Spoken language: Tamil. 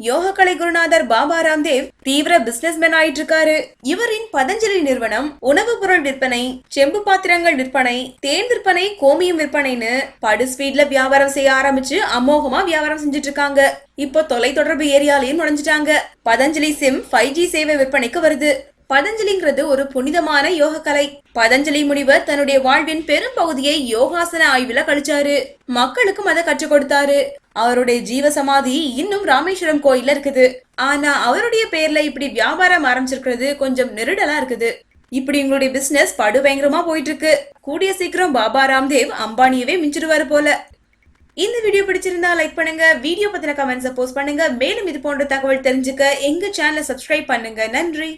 யோகக்கலை குருநாதர் பாபா ராம்தேவ் தீவிர பிசினஸ்மேன் ஆயிட்டு இருக்காரு இவரின் பதஞ்சலி நிறுவனம் உணவுப் பொருள் விற்பனை செம்பு பாத்திரங்கள் விற்பனை தேன் விற்பனை கோமியம் விற்பனைன்னு படு ஸ்பீட்ல வியாபாரம் செய்ய ஆரம்பிச்சு அமோகமா வியாபாரம் செஞ்சுட்டு இருக்காங்க இப்போ தொலைத்தொடர்பு ஏரியாலையும் நுழைஞ்சிட்டாங்க. பதஞ்சலி சிம் ஃபைவ் ஜி சேவை விற்பனைக்கு வருது. பதஞ்சலிங்கிறது ஒரு புனிதமான யோக கலை பதஞ்சலி முனிவர் தன்னுடைய வாழ்வின் பெரும் பகுதியை யோகாசன ஆய்வுல கழிச்சாரு. மக்களுக்கும் அதை கற்றுக் கொடுத்தாரு. அவருடைய ஜீவ சமாதி இன்னும் ராமேஸ்வரம் கோயில்ல இருக்குது. ஆனா அவருடைய பேர்ல இப்படி வியாபாரம் ஆரம்பிச்சிருக்கிறது கொஞ்சம் நெருடலா இருக்குது. இப்படி உங்களுடைய பிசினஸ் படுபயங்கரமா போயிட்டு இருக்கு கூடிய சீக்கிரம் பாபா ராம்தேவ் அம்பானியவே மிஞ்சிடுவாரு போல. இந்த வீடியோ பிடிச்சிருந்தா லைக் பண்ணுங்க. வீடியோ பத்தின கமெண்ட்ஸை போஸ்ட் பண்ணுங்க. மேலும் இது போன்ற தகவல் தெரிஞ்சுக்க எங்க சேனலை சப்ஸ்கிரைப் பண்ணுங்க. நன்றி.